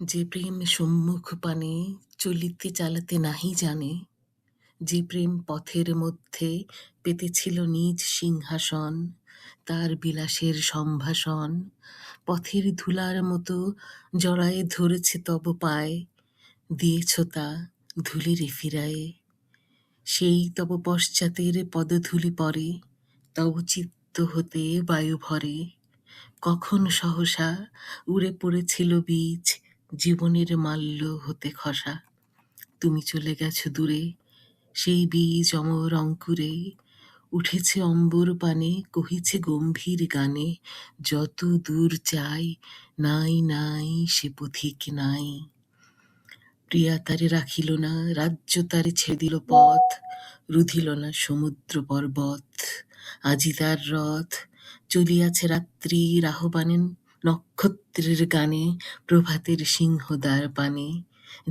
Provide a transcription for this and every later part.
যে প্রেম সম্মুখ পানে চলিতে চালাতে নাহি জানে, যে প্রেম পথের মধ্যে পেতেছিল নিজ সিংহাসন, তার বিলাসের সম্ভাষণ, পথের ধুলার মতো জড়ায়ে ধরেছে তব পায়, দিয়েছ তা ধুলিরে ফিরায়ে। সেই তব পশ্চাতের পদধূলি পরে, তব চিত্ত হতে বায়ু ভরে। কখন সহসা উড়ে পড়েছিল বীজ জীবনের মাল্য হতে খসা। তুমি চলে গেছো দূরে, সেই বীজ অমর অঙ্কুরে। উঠেছে অম্বর পানে, কহিছে গম্ভীর গানে, যত দূর চাই নাই নাই, সে পথিক নাই। প্রিয়া তারে রাখিল না, রাজ্য তারে ছেড়ে দিল পথ, রুধিল না সমুদ্র পর্বত। আজি তার রথ, চলিয়াছে রাত্রির আহ্বানে নক্ষত্রের গানে, প্রভাতের সিংহদ্বার পানে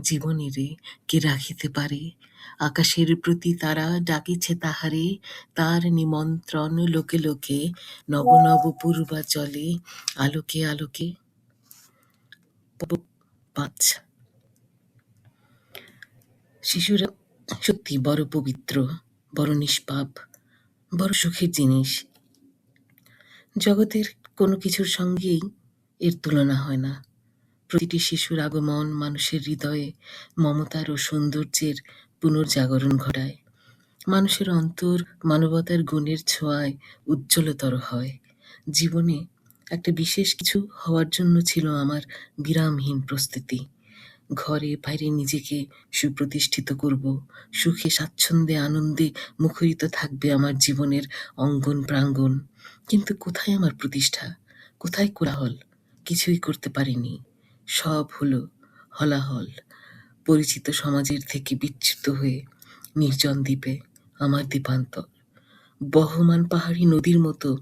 জীবনেরে কে রাখিতে পারে? আকাশের প্রতি তারা ডাকিছে তাহারে, তার নিমন্ত্রণ লোকে লোকে, নব নব পূর্বাচলে, আলোকে আলোকে। প- পাঁচ। শিশুরা সত্যি বড় পবিত্র, বড় নিষ্পাপ, বড় সুখের জিনিস। জগতের কোনো কিছুর সঙ্গেই এর তুলনা হয় না। প্রতিটি শিশুর আগমন মানুষের হৃদয়ে মমতার ও সৌন্দর্যের পুনর্জাগরণ ঘটায়। মানুষের অন্তর মানবতার গুণের ছোঁয়ায় উজ্জ্বলতর হয়। জীবনে একটা বিশেষ কিছু হওয়ার জন্য ছিল আমার বিরামহীন প্রস্তুতি। ঘরে বাইরে নিজেকে সুপ্রতিষ্ঠিত করব, সুখে স্বাচ্ছন্দ্যে, আনন্দে মুখরিত থাকবে আমার জীবনের অঙ্গন প্রাঙ্গণ। কিন্তু কোথায় আমার প্রতিষ্ঠা? কোথায় কোলাহল? কিছুই করতে পারিনি। সব হলো হলাহল। পরিচিত সমাজের থেকে বিচ্যুত হয়ে নির্জন দ্বীপে আমার দ্বীপান্তর। বহমান পাহাড়ি নদীর মতো।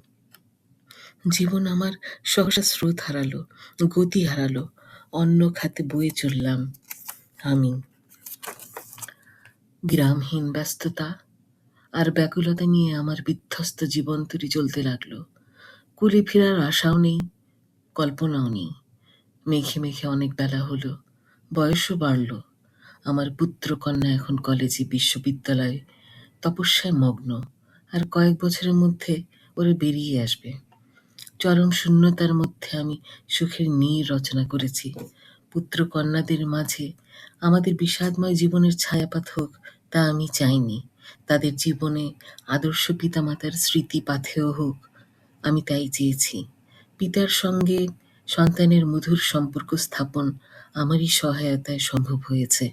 জীবন আমার সহসা স্রোত হারালো, গতি হারালো, অন্য খাতে বয়ে চললাম আমি। গ্রামহীন ব্যস্ততা আর ব্যাকুলতা নিয়ে আমার বিধ্বস্ত জীবন তরি চলতে লাগল। কুলে ফেরার আশাও নেই, কল্পনাও নেই। মেঘে মেঘে অনেক বেলা হলো, বয়সও বাড়ল। আমার পুত্র কন্যা এখন কলেজে, বিশ্ববিদ্যালয়ে, তপস্যায় মগ্ন। আর কয়েক বছরের মধ্যে ওরা বেরিয়ে আসবে। চরম শূন্যতার মধ্যে আমি সুখের নীড় রচনা করেছি। পুত্র কন্যাদের মাঝে আমাদের বিষাদময় জীবনের ছায়াপাত হোক তা আমি চাইনি। তাদের জীবনে আদর্শ পিতামাতার স্মৃতি পাথেয় হোক, আমি তাই চেয়েছি। পিতার সঙ্গে সন্তানের মধুর সম্পর্ক স্থাপন আমারই সহায়তায় সম্ভব হয়েছে।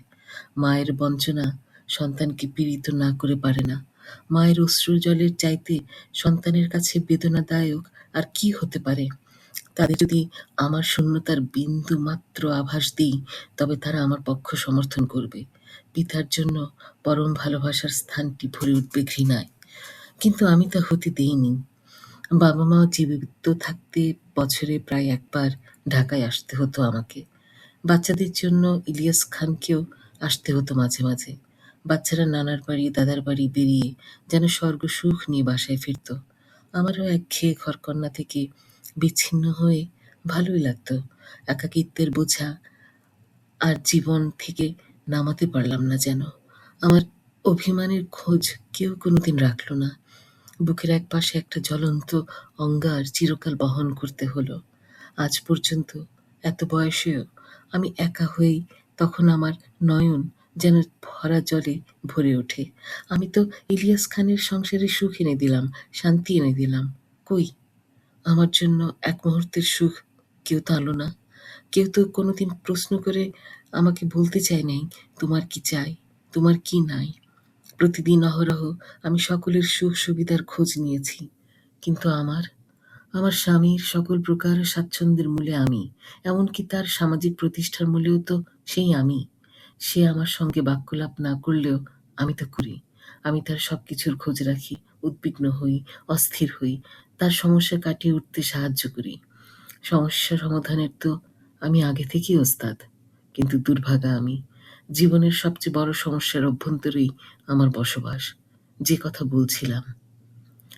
মায়ের বঞ্চনা সন্তানকে পীড়িত না করে পারে না। মায়ের অশ্রু জলের চাইতে সন্তানের কাছে বেদনাদায়ক আর কি হতে পারে? তাদের যদি আমার শূন্যতার বিন্দু মাত্র আভাস দিই, তবে তারা আমার পক্ষ সমর্থন করবে। পিতার জন্য পরম ভালোবাসার স্থানটি ভরে উঠবে ঘৃণায়। কিন্তু আমি তা হতে দেইনি। বাবা মা জীবিত থাকতে বছরে প্রায় একবার ঢাকায় আসতে হতো আমাকে। বাচ্চাদের জন্য ইলিয়াস খানকেও আসতে হতো মাঝে মাঝে। বাচ্চারা নানার বাড়ি, দাদার বাড়ি বেরিয়ে যেন স্বর্গ সুখ নিয়ে বাসায় ফিরত। আমারও এক খেয়ে ঘরকন্না থেকে বিচ্ছিন্ন হয়ে ভালোই লাগতো। একাকিত্বের বোঝা আর জীবন থেকে নামাতে পারলাম না যেন। আমার অভিমানের খোঁজ কেউ কোনোদিন রাখল না। বুকের একপাশে একটা জ্বলন্ত অঙ্গার চিরকাল বহন করতে হলো। আজ পর্যন্ত এত বয়সেও আমি একা হয়েই তখন আমার নয়ন যেন ভরা জলে ভরে ওঠে। আমি তো ইলিয়াস খানের সংসারে সুখ এনে দিলাম, শান্তি এনে দিলাম। কই? আমার জন্য এক মুহূর্তের সুখ কেউ তো আলো না। কেউ তো কোনোদিন প্রশ্ন করে আমাকে বলতে চায় নাই, তোমার কি চাই? তোমার কি নাই? প্রতিদিন অহরহ আমি সকলের সুখ সুবিধার খোঁজ নিয়েছি। কিন্তু আমার আমার স্বামীর সকল প্রকার স্বাচ্ছন্দ্যের মূলে আমি, এমনকি তার সামাজিক প্রতিষ্ঠার মূলেও তো সেই আমি। সে আমার সঙ্গে বাক্যলাপ না করলেও আমি তো করি। আমি তার সব কিছুর খোঁজ রাখি, উদ্বিগ্ন হই, অস্থির হই, তার সমস্যা কাটিয়ে উঠতে সাহায্য করি। সমস্যা সমাধানের তো আমি আগে থেকেই ওস্তাদ। কিন্তু দুর্ভাগা আমি। জীবনের সবচেয়ে বড় সমস্যার অভ্যন্তরেই আমার বসবাস। যে কথা বলছিলাম।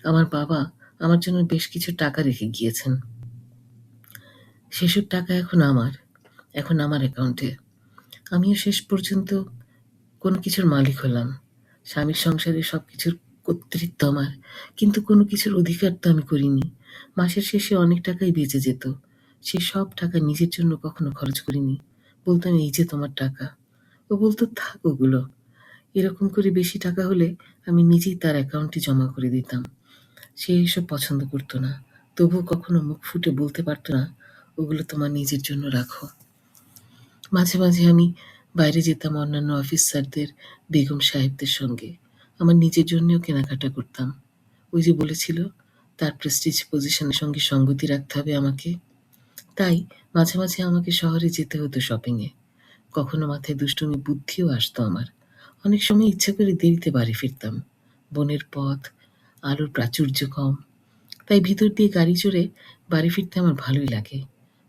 আমার বাবা আমার জন্য বেশ কিছু টাকা রেখে গিয়েছেন। সেসব টাকা এখন আমার এখন আমার অ্যাকাউন্টে। আমিও শেষ পর্যন্ত কোনো কিছুর মালিক হলাম। স্বামীর সংসারে সব কিছুর কর্তৃত্ব আমার, কিন্তু কোনো কিছুর অধিকার তো আমি করিনি। মাসের শেষে অনেক টাকাই বেঁচে যেত। সে সব টাকা নিজের জন্য কখনো খরচ করিনি। বলতাম এই যে তোমার টাকা। ও বলতো, থাক ওগুলো। এরকম করে বেশি টাকা হলে আমি নিজেই তার অ্যাকাউন্টে জমা করে দিতাম। সে এসব পছন্দ করতো না। তবুও কখনো মুখ ফুটে বলতে পারতো না, ওগুলো তোমার নিজের জন্য রাখো। মাঝে মাঝে আমি বাইরে যেতাম অন্যান্য অফিসারদের বেগম সাহেবদের সঙ্গে। আমার নিজের জন্যও কেনাকাটা করতাম। ওই যে বলেছিল, তার প্রেস্টিজ পজিশনের সঙ্গে সঙ্গতি রাখতে হবে আমাকে। তাই মাঝে মাঝে আমাকে শহরে যেতে হতো শপিংয়ে কখনো মাথায় দুষ্টুমি, বুদ্ধিও আসতো আমার। অনেক সময় ইচ্ছে করে দেরিতে বাড়ি ফিরতাম। বনের পথ, আলোর প্রাচুর্য কম। তাই ভিতর দিয়ে গাড়ি চড়ে বাড়ি ফিরতে আমার ভালোই লাগে।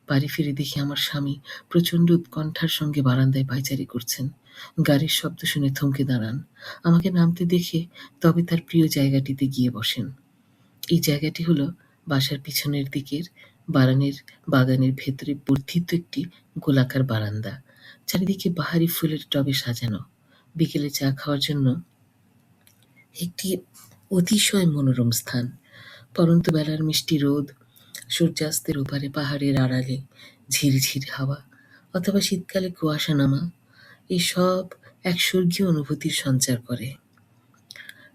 বাড়ি ফিরে দেখি আমার স্বামী প্রচণ্ড উৎকণ্ঠার সঙ্গে বারান্দায় পায়চারি করছেন। গাড়ির শব্দ শুনে থমকে দাঁড়ান। আমাকে নামতে দেখে তবে তার প্রিয় জায়গাটিতে গিয়ে বসেন। এই জায়গাটি হলো বাসার পিছনের দিকের বাগানের ভেতরে বর্ধিত একটি গোলাকার বারান্দা। চারিদিকে বাহারি ফুলের টবে সাজানো। বিকেলে চা খাওয়ার জন্য একটি অতিশয় মনোরম স্থান। পরন্ত বেলার মিষ্টি রোদ, সূর্যাস্তের ওপারে পাহাড়ের আড়ালে ঝিরঝির হাওয়া, অথবা শীতকালে কুয়াশা নামা, এসব এক স্বর্গীয় অনুভূতির সঞ্চার করে।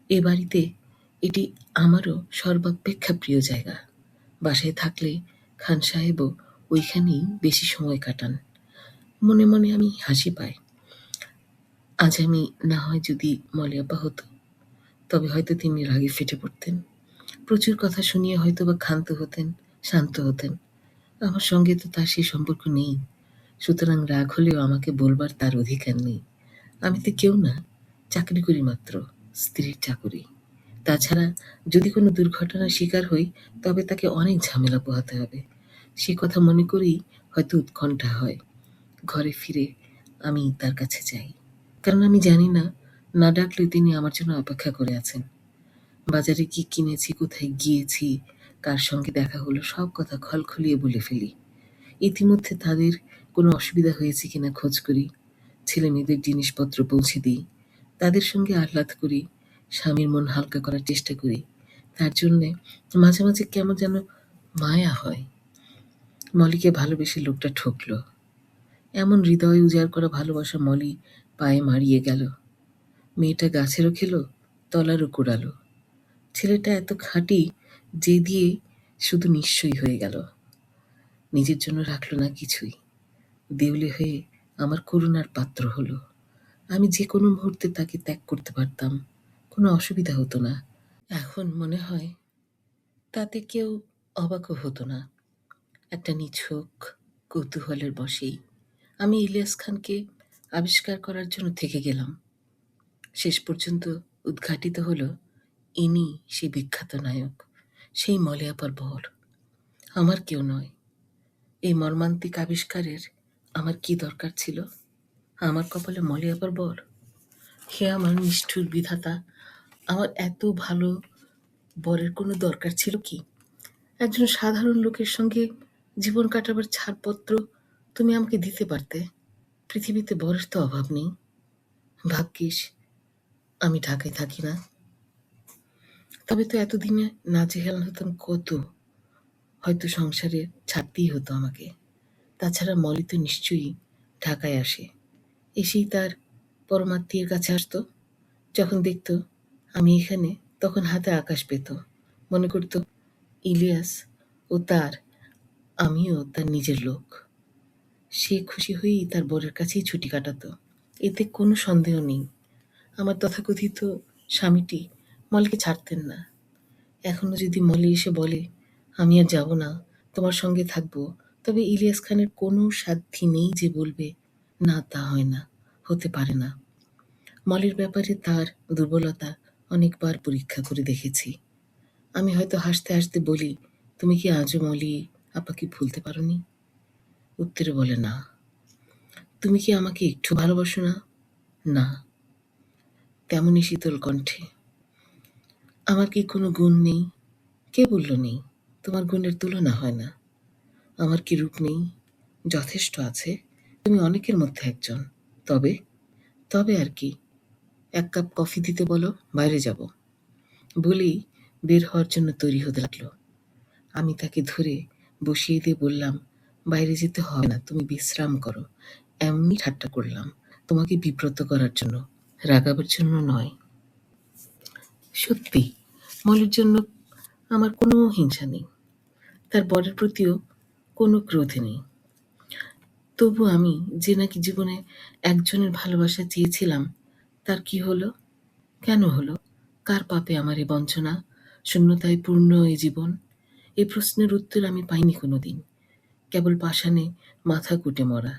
এ বাড়িতে এটি আমারও সর্বাপেক্ষা প্রিয় জায়গা। বাসায় থাকলে খান সাহেবও ওইখানেই বেশি সময় কাটান। মনে মনে আমি হাসি পাই। আজ আমি না হয় যদি মলিয়াপা হতো, তবে হয়তো তিনি রাগে ফেটে পড়তেন। প্রচুর কথা শুনিয়ে হয়তো বা ক্ষান্ত হতেন, শান্ত হতেন। আমার সঙ্গে তো তার সেই সম্পর্ক নেই। সুতরাং রাগ হলেও আমাকে বলবার তার অধিকার নেই। আমি তো কেউ না, চাকরি করি মাত্র, স্ত্রীর চাকরি। তাছাড়া যদি কোনো দুর্ঘটনার শিকার হই, তবে তাকে অনেক ঝামেলা পোহাতে হবে। সে কথা মনে করেই হয়তো উৎকণ্ঠা হয়। ঘরে ফিরে আমি তার কাছে যাই। কারণ আমি জানি না না ডাকলে তিনি আমার জন্য অপেক্ষা করে আছেন। বাজারে কি কিনেছি, কোথায় গিয়েছি, কার সঙ্গে দেখা হলো, সব কথা খলখলিয়ে বলে ফেলি। ইতিমধ্যে তাদের কোনো অসুবিধা হয়েছে কিনা খোঁজ করি। ছেলে মেয়েদের জিনিসপত্র পৌঁছে দিই। তাদের সঙ্গে আহ্লাদ করি। স্বামীর মন হালকা করার চেষ্টা করি। তার জন্যে মাঝে মাঝে কেমন যেন মায়া হয়। মলিকে ভালোবেসে লোকটা ঠকলো। এমন হৃদয় উজাড় করা ভালোবাসা মলি পায়ে মারিয়ে গেল। মেয়েটা গাছেরও খেলো, তলারও কুড়ালো। ছেলেটা এত খাঁটি যে দিয়ে শুধু নিশ্চয়ই হয়ে গেল। নিজের জন্য রাখল না কিছুই। দেউলে হয়ে আমার করুণার পাত্র হলো। আমি যে কোনো মুহূর্তে তাকে ত্যাগ করতে পারতাম। কোনো অসুবিধা হতো না। এখন মনে হয় তাতে কেউ অবাকও হতো না। একটা নিছক, কৌতূহলের বশেই আমি ইলিয়াস খানকে আবিষ্কার করার জন্য থেকে গেলাম। শেষ পর্যন্ত উদ্ঘাটিত হলো ইনি সেই বিখ্যাত নায়ক, সেই মলয়াপার বর আমার কেউ নয়। এই মর্মান্তিক আবিষ্কারের আমার কি দরকার ছিল? আমার কপালে মলয়াপার বর হে আমার নিষ্ঠুর বিধাতা আমার এত ভালো বরের কোনো দরকার ছিল কি? একজন সাধারণ লোকের সঙ্গে জীবন কাটাবার ছাড়পত্র তুমি আমাকে দিতে পারতে। পৃথিবীতে বরের তো অভাব নেই। ভাগ্যিস, আমি ঢাকায় থাকি না। তবে তো এতদিনে নাজেহাল হতাম কত? হয়তো সংসারে ছাড়তেই হতো আমাকে। তাছাড়া মলি তো নিশ্চয়ই ঢাকায় আসে। এসেই তার পরমাত্মীর কাছে আসতো, যখন দেখতো আমি এখানে তখন হাতে আকাশ পেত। মনে করতো, ইলিয়াস ও তার, আমিও তার নিজের লোক। সে খুশি হয়েই তার বরের কাছেই ছুটি কাটাতো। এতে কোনো সন্দেহ নেই। আমার তথাকথিত স্বামীটি মলকে ছাড়তেন না। এখনও যদি মলে এসে বলে, আমি আর যাব না, তোমার সঙ্গে থাকব, তবে ইলিয়াস খানের কোনো সাধ্যি নেই যে বলবে, না, তা হয় না, হতে পারে না। মলের ব্যাপারে তার দুর্বলতা অনেকবার পরীক্ষা করে দেখেছি। আমি হয়তো হাসতে হাসতে বলি, তুমি কি আজও মলি? আপাকে ভুলতে পারোনি? উত্তরে বলে, না। তুমি কি আমাকে একটু ভালোবাসো না? না। তেমনই শীতল কণ্ঠে, আমার কি কোনো গুণ নেই? কে বলল নেই? তোমার গুণের তুলনা হয় না। আমার কি রূপ নেই? যথেষ্ট আছে। তুমি অনেকের মধ্যে একজন। তবে তবে আর কি। এক কাপ কফি দিতে বলো, বাইরে যাব। বলেই বের হওয়ার জন্য তৈরি হতে লাগল। আমি তাকে ধরে বসিয়ে দিয়ে বললাম, বাইরে যেতে হবে না, তুমি বিশ্রাম করো। এমনি ঠাট্টা করলাম। তোমাকে বিব্রত করার জন্য, রাগাবার জন্য নয়। সত্যি, মলের জন্য আমার কোনো হিংসা নেই। তার বরের প্রতিও কোনো ক্রোধ নেই। তবু আমি যে নাকি জীবনে একজনের ভালোবাসা চেয়েছিলাম তার কি হলো? কেন হলো? কার পাপে আমার এ বঞ্চনা? শূন্যতায় পূর্ণ এই জীবন? এই প্রশ্নের উত্তর আমি পাইনি কোনোদিন। কেবল পাষাণে মাথা কুটে মরা।